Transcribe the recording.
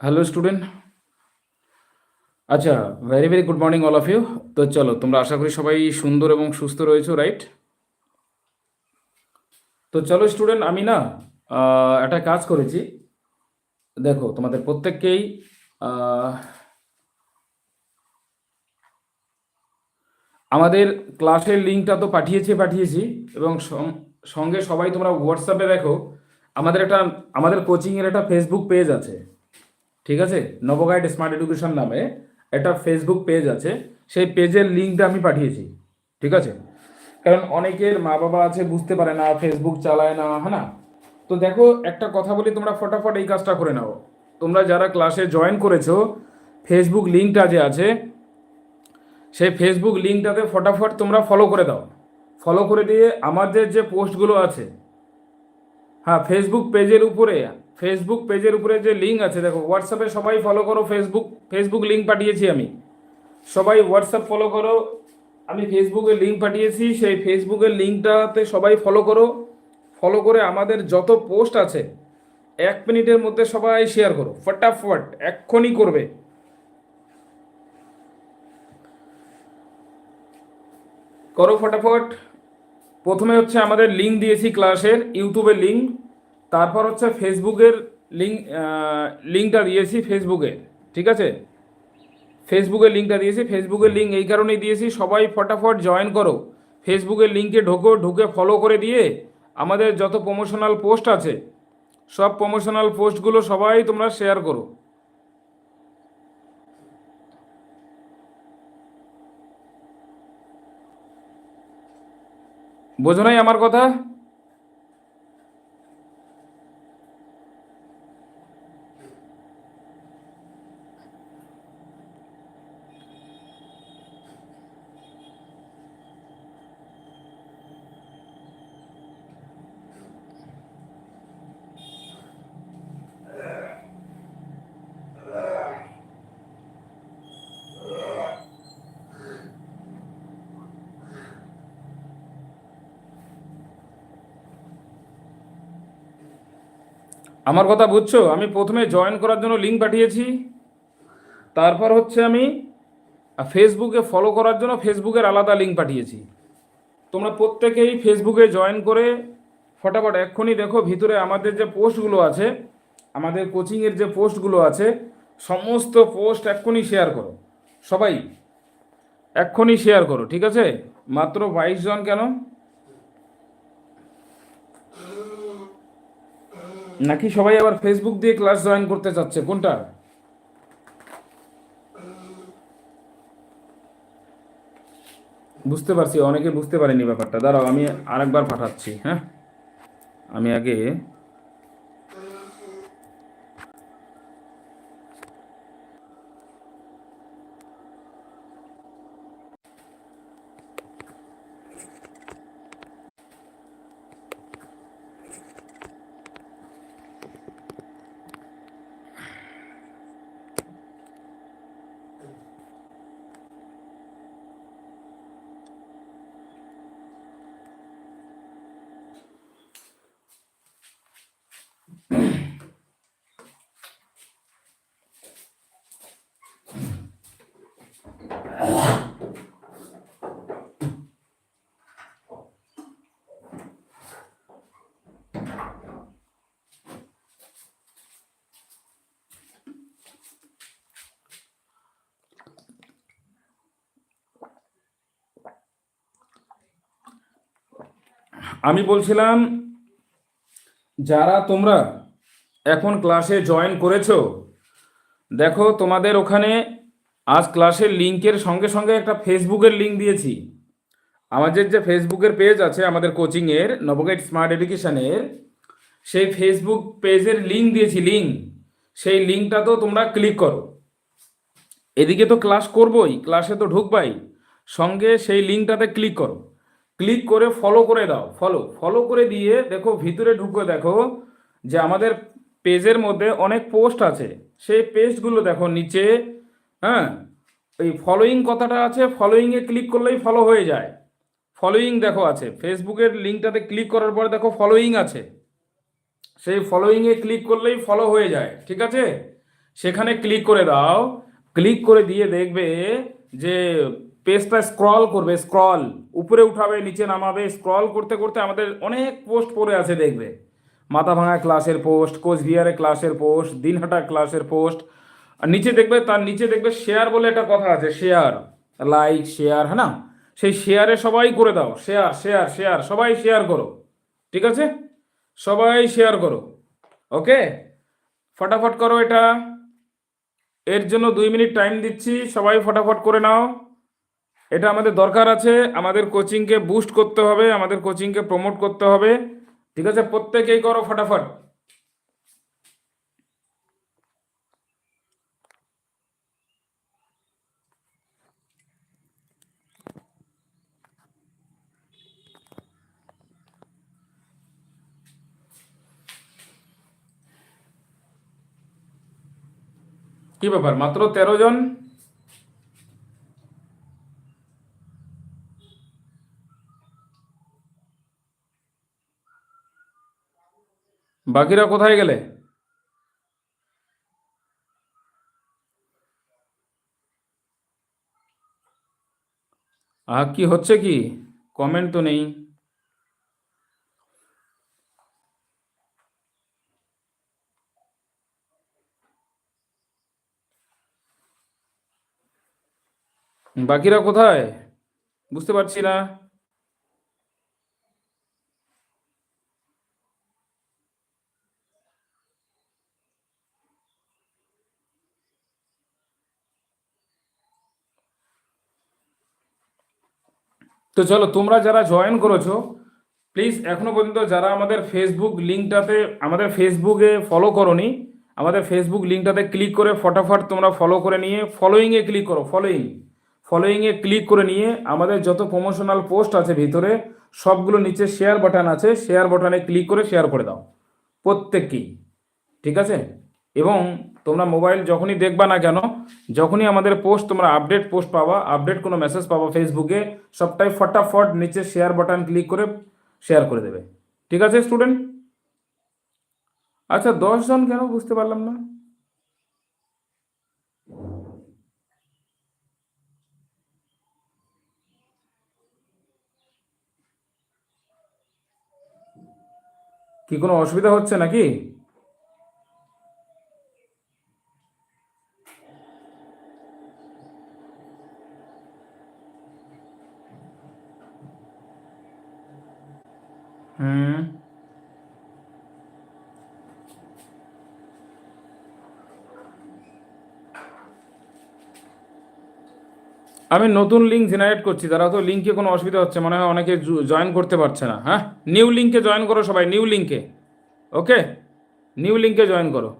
Hello student আচ্ছা very very good morning all of you তো চলো, তোমরা আশা করি সবাই সুন্দর এবং সুস্থ রয়েছো রাইট তো চলো স্টুডেন্ট আমি না একটা কাজ করেছি। দেখো, তোমাদের প্রত্যেককেই আমাদের ক্লাসের লিঙ্কটা তো পাঠিয়েছি পাঠিয়েছি, এবং সঙ্গে সবাই তোমরা হোয়াটসঅ্যাপে দেখো, আমাদের একটা, আমাদের কোচিংয়ের একটা ফেসবুক পেজ আছে। ঠিক আছে? নবগাইড স্মার্ট এডুকেশন নামে একটা ফেসবুক পেজ আছে। সেই পেজের লিঙ্কটা আমি পাঠিয়েছি। ঠিক আছে? কারণ অনেকের মা বাবা আছে, বুঝতে পারে না ফেসবুক চালায় না হ্যাঁ না? তো দেখো, একটা কথা বলি, তোমরা ফটাফট এই কাজটা করে নাও। তোমরা যারা ক্লাসে জয়েন করেছ ফেসবুক লিঙ্কটা যে আছে, সেই ফেসবুক লিঙ্কটাতে ফটাফট তোমরা ফলো করে দাও। ফলো করে দিয়ে আমাদের যে পোস্টগুলো আছে হ্যাঁ ফেসবুক পেজের উপরে ফেসবুক পেজের উপরে যে লিঙ্ক আছে, দেখো হোয়াটসঅ্যাপে সবাই ফলো করো ফেসবুক ফেসবুক লিঙ্ক পাঠিয়েছি আমি। সবাই হোয়াটসঅ্যাপ ফলো করো, আমি ফেসবুকে লিঙ্ক পাঠিয়েছি, সেই ফেসবুকের লিঙ্কটাতে সবাই ফলো করো। ফলো করে আমাদের যত পোস্ট আছে, এক মিনিটের মধ্যে সবাই শেয়ার করো, ফটাফট, এক্ষুনি করবে। করো ফটাফট। প্রথমে হচ্ছে আমাদের লিঙ্ক দিয়েছি ক্লাসের ইউটিউবের লিঙ্ক তারপর হচ্ছে ফেসবুকের লিঙ্ক লিঙ্কটা দিয়েছি ফেসবুকে, ঠিক আছে? ফেসবুকের লিঙ্কটা দিয়েছি, ফেসবুকের লিঙ্ক এই কারণেই দিয়েছি, সবাই ফটাফট জয়েন করো। ফেসবুকের লিঙ্কে ঢোকো, ঢুকে ফলো করে দিয়ে আমাদের যত প্রমোশনাল পোস্ট আছে, সব প্রমোশনাল পোস্টগুলো সবাই তোমরা শেয়ার করো। বোঝো নাই আমার কথা? আমার কথা বুঝছ? আমি প্রথমে জয়েন করার জন্য লিঙ্ক পাঠিয়েছি। তারপর হচ্ছে আমি ফেসবুকে ফলো করার জন্য ফেসবুকের আলাদা লিঙ্ক পাঠিয়েছি। তোমরা প্রত্যেকেই ফেসবুকে জয়েন করে ফটাফট এক্ষুনি দেখো ভিতরে আমাদের যে পোস্টগুলো আছে, আমাদের কোচিংয়ের যে পোস্টগুলো আছে, সমস্ত পোস্ট এক্ষুনি শেয়ার করো। সবাই, এক্ষুনি শেয়ার করো, ঠিক আছে? মাত্র বাইশ জন কেন? নাকি সবাই আবার ফেসবুক দিয়ে ক্লাস জয়েন করতে চাচ্ছে? কোনটা? বুঝতে পারছি, অনেকে বুঝতে পারেনি ব্যাপারটা। দাঁড়াও, আমি আরেকবার পাঠাচ্ছি হ্যাঁ? আমি আগে আমি বলছিলাম, যারা তোমরা এখন ক্লাসে জয়েন করেছ, দেখো তোমাদের ওখানে আজ ক্লাসের লিঙ্কের সঙ্গে সঙ্গে একটা ফেসবুকের লিঙ্ক দিয়েছি। আমাদের যে ফেসবুকের পেজ আছে, আমাদের কোচিংয়ের, নবগেট স্মার্ট এডুকেশনের, সেই ফেসবুক পেজের লিঙ্ক দিয়েছি, লিঙ্ক। সেই লিঙ্কটা তো তোমরা ক্লিক করো। এদিকে তো ক্লাস করবই, ক্লাসে তো ঢুকবাই, সঙ্গে সেই লিঙ্কটাতে ক্লিক করো। ক্লিক করে ফলো করে দাও ফলো ফলো করে দিয়ে দেখো ভিতরে ঢুকে, দেখো যে আমাদের পেজের মধ্যে অনেক পোস্ট আছে। সেই পেজগুলো দেখো নিচে হ্যাঁ এই ফলোয়িং কথাটা আছে ফলোয়িংয়ে ক্লিক করলেই ফলো হয়ে যায়। ফলোয়িং দেখো আছে ফেসবুকের লিঙ্কটাতে ক্লিক করার পরে দেখো ফলোয়িং আছে। সেই ফলোয়িংয়ে ক্লিক করলেই ফলো হয়ে যায়, ঠিক আছে? সেখানে ক্লিক করে দাও ক্লিক করে দিয়ে দেখবে যে পেজটা স্ক্রল করবে স্ক্রল উপরে উঠাবে, নিচে নামাবে স্ক্রল করতে করতে আমাদের অনেক পোস্ট পড়ে আছে, দেখবে। মাথা ভাঙা ক্লাসের পোস্ট কোচবিহারে ক্লাসের পোস্ট দিনহাটা ক্লাসের পোস্ট আর নিচে দেখবে, তার নিচে দেখবে শেয়ার বলে একটা কথা আছে শেয়ার লাইক শেয়ার হ্যাঁ না? সেই শেয়ারে সবাই করে দাও শেয়ার শেয়ার শেয়ার সবাই শেয়ার করো, ঠিক আছে? সবাই শেয়ার করো ওকে ফটাফট করো এটা। এর জন্য দুই মিনিট টাইম দিচ্ছি, সবাই ফটাফট করে নাও। এটা আমাদের দরকার আছে, আমাদের কোচিংকে বুস্ট করতে হবে, আমাদের কোচিংকে প্রমোট করতে হবে। ঠিক আছে? প্রত্যেকেই করো ফটাফট। কি ব্যাপার? মাত্র তেরো জন? বাকিরা কোথায় গেলে? আহ, কি হচ্ছে কি? কমেন্ট তো নেই। বাকিরা কোথায়? বুঝতে পারছি না। তো চলো, তোমরা যারা জয়েন করেছ প্লিজ এখনও পর্যন্ত যারা আমাদের ফেসবুক লিঙ্কটাতে আমাদের ফেসবুকে ফলো করনি, আমাদের ফেসবুক লিঙ্কটাতে ক্লিক করে ফটাফট তোমরা ফলো করে নিয়ে ফলোয়িংয়ে ক্লিক করো ফলোয়িং ফলোয়িংয়ে ক্লিক করে নিয়ে আমাদের যত প্রমোশনাল পোস্ট আছে ভিতরে, সবগুলো নিচে শেয়ার বাটন আছে শেয়ার বাটনে ক্লিক করে শেয়ার করে দাও, প্রত্যেককেই, ঠিক আছে? এবং তোমরা মোবাইল যখনই দেখবা না কেন, যখনই আমাদের পোস্ট তোমরা আপডেট পোস্ট পাবা আপডেট কোনো মেসেজ পাবা ফেসবুকে সবটাই ফটাফট নিচে শেয়ার বাটন ক্লিক করে শেয়ার করে দেবে। ঠিক আছে স্টুডেন্ট আচ্ছা দশ জন কেন বুঝতে পারলাম না? কি কোনো অসুবিধা হচ্ছে নাকি? হুম আমি নতুন লিঙ্ক জেনারেট করছি, তারা তো লিঙ্কে কোনো অসুবিধা হচ্ছে, মনে হয় অনেকে জয়েন করতে পারছে না হ্যাঁ? নিউ লিঙ্কে জয়েন করো সবাই নিউ লিঙ্কে ওকে নিউ লিঙ্কে জয়েন করো।